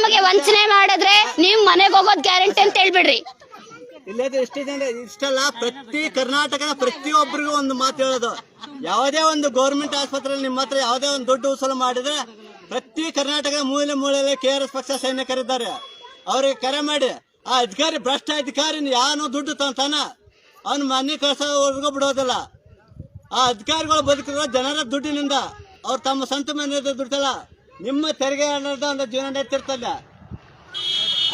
ನಮಗೆ ವಂಚನೆ ಮಾಡಿದ್ರೆ ನೀವ್ ಮನೆಗೆ ಹೋಗೋದ್ ಗ್ಯಾರಂಟಿ ಅಂತ ಹೇಳ್ಬಿಡ್ರಿ. ಇಷ್ಟಲ್ಲ, ಪ್ರತಿ ಕರ್ನಾಟಕದ ಪ್ರತಿಯೊಬ್ಬರಿಗೂ ಒಂದು ಮಾತು ಹೇಳೋದು. ಯಾವುದೇ ಒಂದು ಗೌರ್ಮೆಂಟ್ ಆಸ್ಪತ್ರೆಯಲ್ಲಿ ನಿಮ್ಮ ಹತ್ರ ಯಾವುದೇ ಒಂದು ದೊಡ್ಡ ಉಸಲು ಮಾಡಿದ್ರೆ ಪ್ರತಿ ಕರ್ನಾಟಕ ಮೂಲೆ ಮೂಲೆಯಲ್ಲಿ ಕೆ ಆರ್ ಎಸ್ ಪಕ್ಷ ಸೈನಿಕರಿದ್ದಾರೆ. ಅವ್ರಿಗೆ ಕರೆ ಮಾಡಿ, ಆ ಅಧಿಕಾರಿ ಭ್ರಷ್ಟ ಅಧಿಕಾರಿ ಯಾರು ದುಡ್ಡು ತಂತಾನ ಅವ್ನ ಮನೆ ಕಳ್ಸೋವರೆಗೂ ಬಿಡೋದಿಲ್ಲ. ಆ ಅಧಿಕಾರಿಗಳು ಬದುಕಿರೋ ಜನರ ದುಡ್ಡಿನಿಂದ ಅವ್ರು ತಮ್ಮ ಸಂತ ಮನೆ ದುಡ್ಡಲ್ಲ ನಿಮ್ಮ ತೆರಿಗೆ ಹಣದ ಒಂದು ಜೀವನ ನಡೀತಿರ್ತಲ್ಲ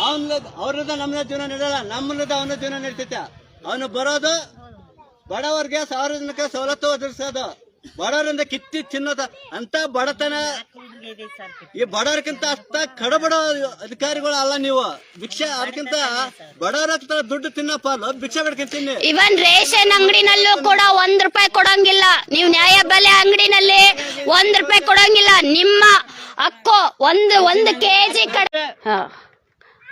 ಅವನ ಅವ್ರದ ನಮ್ಮದ ಜೀವನ ನಡೆಯಲ್ಲ ನಮ್ಮದ ಅವನ ಜೀವನ ನಡೀತೈತೆ. ಅವನು ಬರೋದು ಬಡವರಿಗೆ ಸಾರ್ವಜನಿಕ ಸವಲತ್ತು ಒದಗಿಸೋದು. ಬಡವರಿಂದ ಕಿತ್ತಿ ತಿನ್ನೋದು ಅಂತ ಬಡತನ. ಈ ಬಡವರಿಗಿಂತ ಅಷ್ಟ ಕಡಬಡ ಅಧಿಕಾರಿಗಳು ಅಲ್ಲ ನೀವು. ಭಿಕ್ಷೆ, ಅದಕ್ಕಿಂತ ಬಡವರ ಹತ್ರ ದುಡ್ಡು ತಿನ್ನಪ್ಪ ಭಿಕ್ಷೆ ಬೇಡ್ಕೊಂಡ್ ತಿನ್ನಿ. ಇವನ್ ರೇಷನ್ ಅಂಗಡಿನಲ್ಲೂ ಕೂಡ ಒಂದ್ ರೂಪಾಯಿ ಕೊಡಂಗಿಲ್ಲ. ನೀವು ನ್ಯಾಯ ಬೆಲೆ ಅಂಗಡಿನಲ್ಲಿ ಒಂದ್ ರೂಪಾಯಿ ಕೊಡಂಗಿಲ್ಲ. ನಿಮ್ಮ ಅಕ್ಕೋ, ಒಂದು ಒಂದು ಕೆಜಿ ಕಡೆ.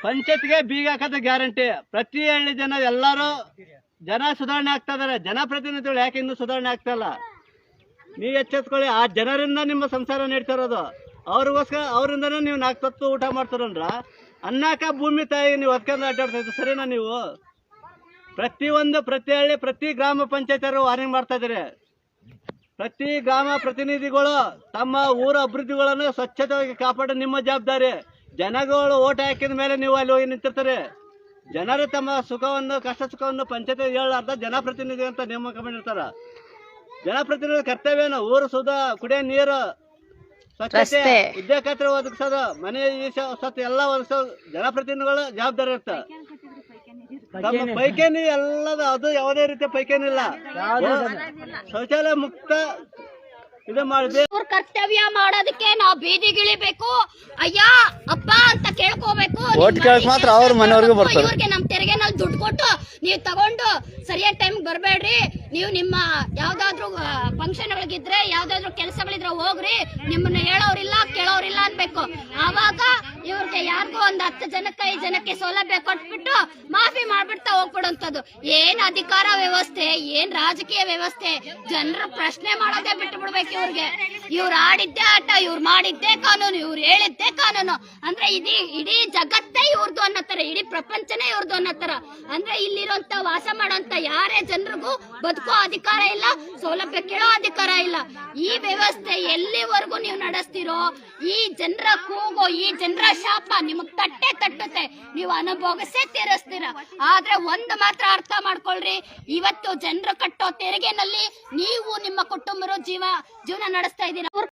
ಪಂಚಾಯತ್ಗೆ ಬೀಗ ಹಾಕೋದು ಗ್ಯಾರಂಟಿ. ಪ್ರತಿ ಹಳ್ಳಿ ಜನ ಎಲ್ಲರೂ ಜನ ಸುಧಾರಣೆ ಆಗ್ತಾ ಇದಾರೆ. ಜನಪ್ರತಿನಿಧಿಗಳು ಯಾಕೆ ಇನ್ನೂ ಸುಧಾರಣೆ ಆಗ್ತಾ ಇಲ್ಲ? ನೀವು ಎಚ್ಚೆತ್ಕೊಳ್ಳಿ, ಆ ಜನರಿಂದ ನಿಮ್ಮ ಸಂಸಾರ ನಡೀತಾ ಇರೋದು. ಅವ್ರಿಗೋಸ್ಕರ ಅವರಿಂದನೇ ನೀವು ನಾಲ್ಕು ತತ್ತು ಊಟ ಮಾಡ್ತಾರಂದ್ರ ಅನ್ನಾಕ ಭೂಮಿ ತಾಯಿ ನೀವು ಹೊತ್ಕೊಂಡು ಅಡ್ಡಾಡ್ತಾ ಇದ್ದೀರಿ. ಸರಿನಾ ನೀವು? ಪ್ರತಿಯೊಂದು, ಪ್ರತಿ ಹಳ್ಳಿ, ಪ್ರತಿ ಗ್ರಾಮ ಪಂಚಾಯತ್ ವಾರ್ನಿಂಗ್ ಮಾಡ್ತಾ ಇದ್ದಾರೆ. ಪ್ರತಿ ಗ್ರಾಮ ಪ್ರತಿನಿಧಿಗಳು ತಮ್ಮ ಊರ ಅಭಿವೃದ್ಧಿಗಳನ್ನು ಸ್ವಚ್ಛತೆಯಾಗಿ ಕಾಪಾಡೋ ನಿಮ್ಮ ಜವಾಬ್ದಾರಿ. ಜನಗಳು ಓಟ್ ಹಾಕಿದ ಮೇಲೆ ನೀವು ಅಲ್ಲಿ ಹೋಗಿ ನಿಂತಿರ್ತಾರೆ. ಜನರು ತಮ್ಮ ಸುಖವನ್ನು ಕಷ್ಟ ಸುಖವನ್ನು ಪಂಚಾಯತ್ ಹೇಳಾರ್ದ ಜನಪ್ರತಿನಿಧಿ ಅಂತ ನೇಮಕ ಮಾಡಿರ್ತಾರ. ಜನಪ್ರತಿನಿಧಿ ಕರ್ತವ್ಯನ ಊರು ಸುಧ ಕುಡಿಯೋ ನೀರು ಸ್ವಚ್ಛತೆ ವಿದ್ಯಾ ಖಾತ್ರಿ ಒದಗಿಸೋದು ಮನೆ ಈ ಎಲ್ಲ ಒದಗಿಸೋದು ಜನಪ್ರತಿನಿಧಿಗಳ ಜವಾಬ್ದಾರಿ ಇರುತ್ತೆ. ತಮ್ಮ ಪೈಕೇನಿ ಎಲ್ಲದ ಅದು ಯಾವುದೇ ರೀತಿಯ ಪೈಕೇನಿ ಇಲ್ಲ. ಶೌಚಾಲಯ ಮುಕ್ತ ಇದು ಮಾಡಬೇಕು ಅವ್ರ ಕರ್ತವ್ಯ ಮಾಡೋದಕ್ಕೆ ನಾವು ಬೀದಿಗಿಳಿಬೇಕು ಅಯ್ಯ ಅಪ್ಪ ಅಂತ ಕೇಳ್ಕೋಬೇಕು. ಓಟ್ ಕೇಳಕ್ ಮಾತ್ರ ಅವ್ರ ಮನೆಯವ್ರಿಗೆ ಬರ್ತಾರೆ. ಇವ್ರಿಗೆ ನಮ್ ತೆರಿಗೆನಲ್ಲಿ ದುಡ್ಡು ಕೊಟ್ಟು ನೀವು ತಗೊಂಡು ಸರಿಯಾದ ಟೈಮ್ ಬರಬೇಡ್ರಿ. ನೀವು ನಿಮ್ಮ ಯಾವ್ದಾದ್ರು ಫಂಕ್ಷನ್ಗಳಿಗಿದ್ರೆ ಯಾವ್ದಾದ್ರು ಕೆಲಸಗಳಿದ್ರೆ ಹೋಗ್ರಿ. ನಿಮ್ಮನ್ನ ಹೇಳೋರಿಲ್ಲ ಕೇಳೋರಿಲ್ಲ ಅನ್ಬೇಕು. ಆವಾಗ ಇವ್ರಿಗೆ ಯಾರಿಗೋ ಒಂದ್ ಹತ್ತು ಜನಕ್ಕೆ ಐದು ಜನಕ್ಕೆ ಸೌಲಭ್ಯ ಕೊಟ್ಬಿಟ್ಟು ಮಾಫಿ ಮಾಡ್ಬಿಡ್ತಾ ಹೋಗ್ಬಿಡುವಂಥದ್ದು ಏನ್ ಅಧಿಕಾರ ವ್ಯವಸ್ಥೆ, ಏನ್ ರಾಜಕೀಯ ವ್ಯವಸ್ಥೆ, ಜನರ ಪ್ರಶ್ನೆ ಮಾಡೋದೇ ಬಿಟ್ಟು ಬಿಡ್ಬೇಕು ಇವ್ರಿಗೆ. ಇವ್ರು ಆಡಿದ್ದೇ ಆಟ, ಇವ್ರು ಮಾಡಿದ್ದೇ ಕಾನೂನು, ಇವ್ರು ಹೇಳಿದ್ದೇ ಕಾನೂನು. ಅಂದ್ರೆ ಇಡೀ ಇಡೀ ಜಗತ್ತೇ ಇವ್ರದ್ದು ಅನ್ನತ್ತಾರ ಇಡೀ ಪ್ರಪಂಚನೇ ಇವ್ರದ್ದು ಅನ್ನತ್ತಾರ ಅಂದ್ರೆ ಇಲ್ಲಿರುವಂತ ವಾಸ ಮಾಡೋಂತ ಯಾರೇ ಜನರಿಗೂ ಬದುಕೋ ಅಧಿಕಾರ ಇಲ್ಲ, ಸೌಲಭ್ಯ ಕೇಳೋ ಅಧಿಕಾರ ಇಲ್ಲ. ಈ ವ್ಯವಸ್ಥೆ ಎಲ್ಲಿವರೆಗೂ ನೀವು ನಡೆಸ್ತೀರೋ, ಈ ಜನರ ಕೂಗು, ಈ ಜನರ ಶಾಪ ನಿಮಗ್ ತಟ್ಟೆ ತಟ್ಟುತ್ತೆ. ನೀವು ಅನುಭೋಗಿಸಿ ತೀರಿಸ್ತೀರ. ಆದ್ರೆ ಒಂದು ಮಾತ್ರ ಅರ್ಥ ಮಾಡ್ಕೊಳ್ರಿ. ಇವತ್ತು ಜನರು ಕಟ್ಟೋ ತೆರಿಗೆನಲ್ಲಿ ನೀವು ನಿಮ್ಮ ಕುಟುಂಬರು ಜೀವ ಜೀವನ ನಡೆಸ್ತಾ ಇದ್ದೀರಾ.